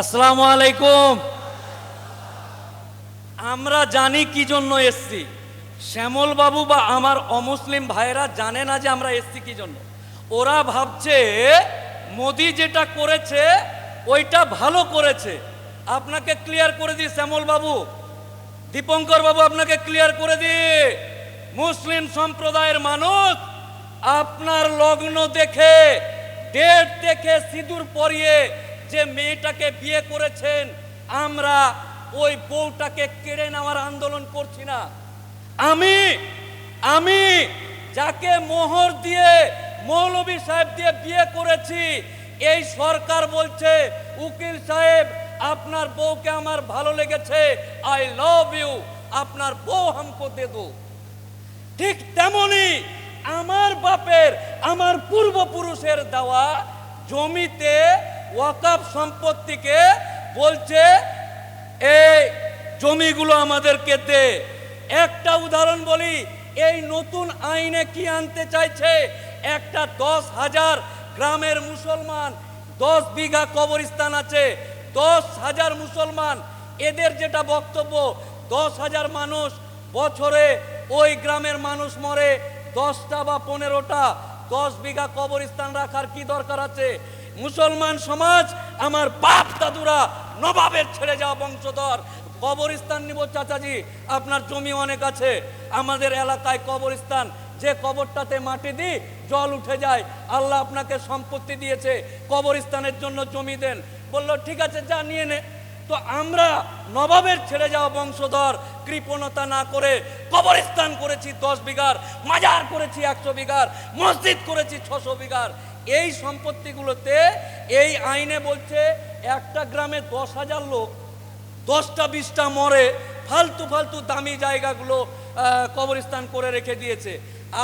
আসসালামু আলাইকুম। আমরা জানি কি জন্য এসছি। শ্যামল বাবু বা আমার অমুসলিম ভাইরা জানে না যে আমরা এসছি কি জন্য। ওরা ভাবছে, মোদি যেটা করেছে, ওইটা ভালো করেছে। আপনাকে ক্লিয়ার করে দিই, শ্যামল বাবু। দীপঙ্কর বাবু, আপনাকে ক্লিয়ার করে দিই। মুসলিম সম্প্রদায়ের মানুষ, আপনার লগ্ন দেখে ডেট দেখে সিঁদুর পরিয়ে যে মেয়েটাকে বিয়ে করেছেন, আমরা ওই বউটাকে কেড়ে নেওয়ার আন্দোলন করছি না। আমি আমি যাকে মোহর দিয়ে মৌলবী সাহেব দিয়ে বিয়ে করেছি, এই সরকার বলছে, উকিল সাহেব, আপনার বউকে আমার ভালো লেগেছে আই লাভ ইউ আপনার বউ হামকো দে দো। ঠিক তেমনি আমার বাপের, আমার পূর্বপুরুষের দেওয়া জমিতে ওয়াকাফ সম্পত্তিকে বলছে, এই জমিগুলো আমাদেরকে দে। একটা উদাহরণ বলি, এই নতুন আইনে কি আনতে চাইছে? একটা দশ হাজার গ্রামের মুসলমান, দশ বিঘা কবরস্থান আছে, দশ হাজার মুসলমান, এদের যেটা বক্তব্য, দশ হাজার মানুষ বছরে ওই গ্রামের মানুষ মরে দশটা বা পনেরোটা দশ বিঘা কবরস্থান রাখার কি দরকার আছে? মুসলমান সমাজ, আমার বাপ দাদুরা নবাবের ছেড়ে যাওয়া বংশধর। কবরস্থান নিব চাচাজি, আপনার জমি অনেক আছে। আমাদের এলাকায় কবরস্থান, যে কবরটাতে মাটি দিই, জল উঠে যায়। আল্লাহ আপনাকে সম্পত্তি দিয়েছে, কবরস্থানের জন্য জমি দেন। বলল, ঠিক আছে, যা, নিয়ে নে। তো আমরা নবাবের ছেড়ে যাওয়া বংশধর, কৃপণতা না করে কবরস্থান করেছি দশ বিঘার, মাজার করেছি একশো বিঘার, মসজিদ করেছি ছশো বিঘার। এই সম্পত্তিগুলোতে এই আইনে বলছে একটা গ্রামে দশ হাজার লোক, দশটা বিশটা মরে, ফালতু ফালতু দামি জায়গাগুলো কবরস্থান করে রেখে দিয়েছে।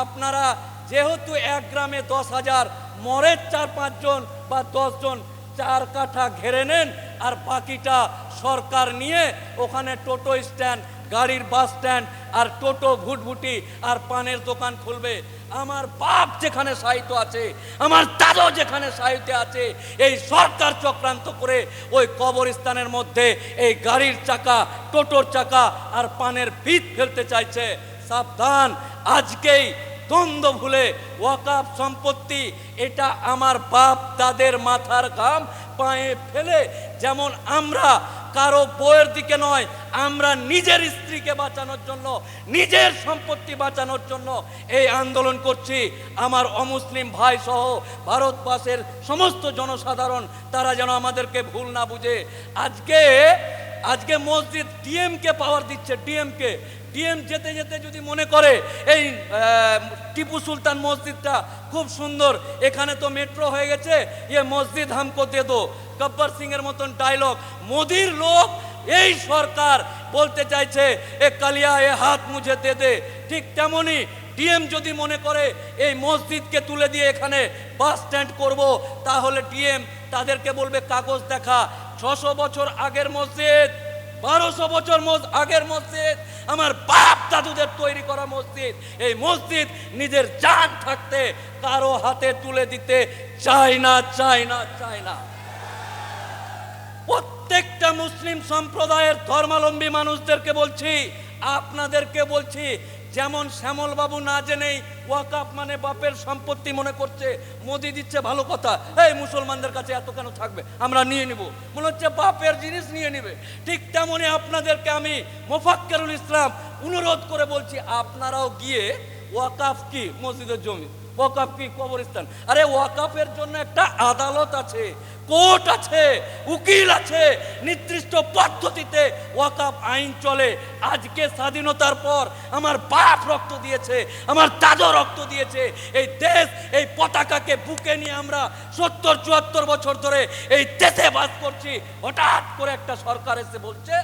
আপনারা যেহেতু এক গ্রামে দশ হাজার মরে চার পাঁচজন বা দশজন চার কাঠা ঘেরে নেন, আর বাকিটা সরকার নিয়ে ওখানে টোটো স্ট্যান্ড গাড়ির বাস স্ট্যান্ড আর টোটো ভুটভুটি আর পানের দোকান খুলবে। আমার বাপ যেখানে সাহিত্য আছে, আমার দাদু যেখানে সাহিত্যে আছে, এই সরকার চক্রান্ত করে ওই কবরস্থানের মধ্যে এই গাড়ির চাকা, টোটোর চাকা আর পানের ভিত ফেলতে চাইছে। সাবধান, আজকেই দ্বন্দ্ব ভুলে ওয়াকাফ সম্পত্তি, এটা আমার বাপ দাদের মাথার ঘাম পায়ে ফেলে, যেমন আমরা কারও বইয়ের দিকে নয়, আমরা নিজের স্ত্রীকে বাঁচানোর জন্য, নিজের সম্পত্তি বাঁচানোর জন্য এই আন্দোলন করছি। আমার অমুসলিম ভাই সহ ভারতবাসের সমস্ত জনসাধারণ, তারা যেন আমাদেরকে ভুল না বুঝে। আজকে আজকে মসজিদ ডিএমকে পাওয়ার দিচ্ছে, ডিএমকে। ডিএম যেতে যেতে যদি মনে করে, এই টিপু সুলতান মসজিদটা খুব সুন্দর, এখানে তো মেট্রো হয়ে গেছে ইয়ে মসজিদ হামকো দে দো। গব্বর সিং এর মতন ডায়লগ মোদির লোক, এই সরকার বলতে চাইছে, এ কালিয়া, এ হাত মুঝে দে দে। ঠিক তেমনি ডিএম যদি মনে করে, এই মসজিদকে তুলে দিয়ে এখানে বাস স্ট্যান্ড করব, তাহলে ডিএম তাদেরকে বলবে, কাগজ দেখা, ছশো বছর আগের মসজিদ, বারোশো বছর আগের মসজিদ, আমার বাপ দাদুদের তৈরি করা মসজিদ। এই মসজিদ নিজের জান থাকতে কারও হাতে তুলে দিতে চায় না চায় না চায় না। প্রত্যেকটা মুসলিম সম্প্রদায়ের ধর্মাবলম্বী মানুষদেরকে বলছি, আপনাদেরকে বলছি, যেমন শ্যামল বাবু না জেনেই ওয়াকাপ মানে বাপের সম্পত্তি মনে করছে, মোদি দিচ্ছে ভালো কথা, এই মুসলমানদের কাছে এত কেন থাকবে? আমরা নিয়ে নিব। মনে হচ্ছে বাপের জিনিস নিয়ে নিবে। ঠিক তেমনি আপনাদেরকে আমি মোফাক্কেরুল ইসলাম অনুরোধ করে বলছি, আপনারাও গিয়ে ওয়াকাফ কি? মসজিদের জমি। ওয়াকাফ কি কবরস্থান? আরে ওয়াকাফের জন্য একটা আদালত আছে, কোর্ট আছে, উকিল আছে। নির্দিষ্ট পদ্ধতিতে ওয়াকাফ আইন চলে। আজকে স্বাধীনতার পর আমার বাপ রক্ত দিয়েছে, আমার দাদু রক্ত দিয়েছে। এই দেশ, এই পতাকাকে বুকে নিয়ে আমরা সত্তর, চুয়াত্তর বছর ধরে এই দেশে বাস করছি। হঠাৎ করে একটা সরকার এসে বলছে,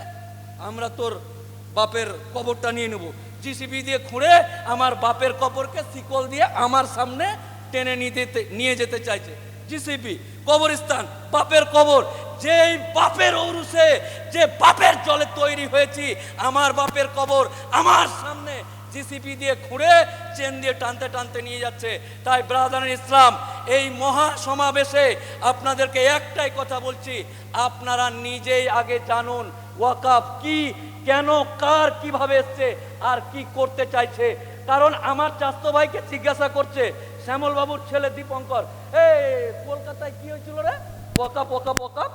আমরা তোর বাপের কবরটা নিয়ে নেব। জিসিবি দিয়ে খুঁড়ে আমার বাপের কবরকে শিকল দিয়ে আমার সামনে টেনে নিতে নিয়ে যেতে চাইছে। জিসিবি, কবরস্থান, বাপের কবর। যেই বাপের ঔরুসে যে বাপের জলে তৈরি হয়েছি, আমার বাপের কবর আমার সামনে জিসিপি দিয়ে খুঁড়ে চেন দিয়ে টানতে টানতে নিয়ে যাচ্ছে। তাই ব্রাদার ইসলাম, এই মহা সমাবেশে আপনাদেরকে একটাই কথা বলছি, আপনারা নিজেই আগে জানুন ওয়াকাফ কি কেন কার কীভাবে এসছে আর কি করতে চাইছে? কারণ আমার চাস্তো ভাইকে জিজ্ঞাসা করছে শ্যামল বাবুর ছেলে দীপঙ্কর এই কলকাতায় কি হয়েছিল রে? ওয়াকাপ ওয়াকাপ ওয়াকাপ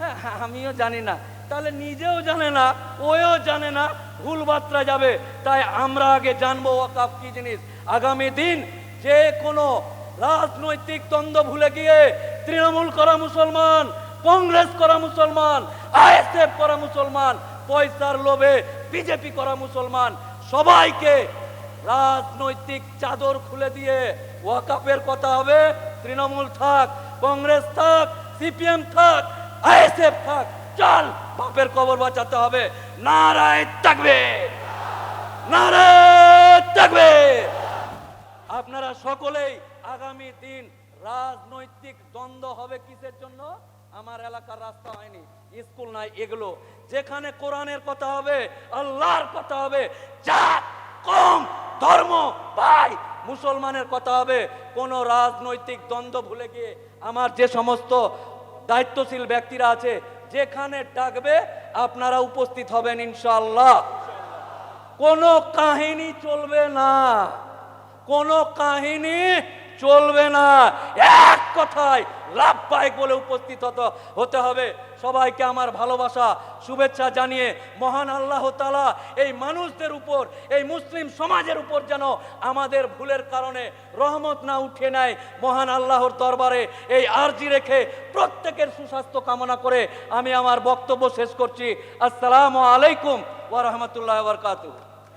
হ্যাঁ হ্যাঁ, আমিও জানি না। তাহলে নিজেও জানে না ওও জানে না ভুল বার্তা যাবে। তাই আমরা আগে জানব ওয়াকাফ কি জিনিস। আগামী দিন যে কোনো রাজনৈতিক দ্বন্দ্ব ভুলে গিয়ে তৃণমূল করা মুসলমান কংগ্রেস করা মুসলমান আইএসএফ করা মুসলমান পয়সার লোভে বিজেপি করা মুসলমান। সবাইকে রাজনৈতিক চাদর খুলে দিয়ে ওয়াকাপের কথা হবে, তৃণমূল থাক, কংগ্রেস থাক, সিপিএম থাক, আইএসএফ থাক, চল বাপের কবর বাঁচাতে হবে। নারায় থাকবে নারায় থাকবে আপনারা সকলেই আগামী দিন রাজনৈতিক দ্বন্দ্ব হবে কিসের জন্য? আমার এলাকার রাস্তা হয়নি, স্কুল নাই, এগুলো। যেখানে কোরআনের কথা হবে, আল্লাহর কথা হবে, জাত, কম, ধর্ম, ভাই, মুসলমানের কথা হবে, কোন রাজনৈতিক দ্বন্দ্ব ভুলে গিয়ে আমার যে সমস্ত দায়িত্বশীল ব্যক্তিরা আছে, যেখানে ডাকবে, আপনারা উপস্থিত হবেন ইনশাল্লাহ কোনো কাহিনী চলবে না, কোনো কাহিনী চলবে না। এক কথায় লাভ পায় বলে উপস্থিত হতে হতে হবে। সবাইকে আমার ভালোবাসা, শুভেচ্ছা জানিয়ে মহান আল্লাহ তালা এই মানুষদের উপর, এই মুসলিম সমাজের উপর যেন আমাদের ভুলের কারণে রহমত না উঠে নেয় মহান আল্লাহর দরবারে। এই আর্জি রেখে প্রত্যেকের সুস্বাস্থ্য কামনা করে আমি আমার বক্তব্য শেষ করছি। আসসালামু আলাইকুম ওয়া রাহমাতুল্লাহি ওয়া বারাকাতুহু।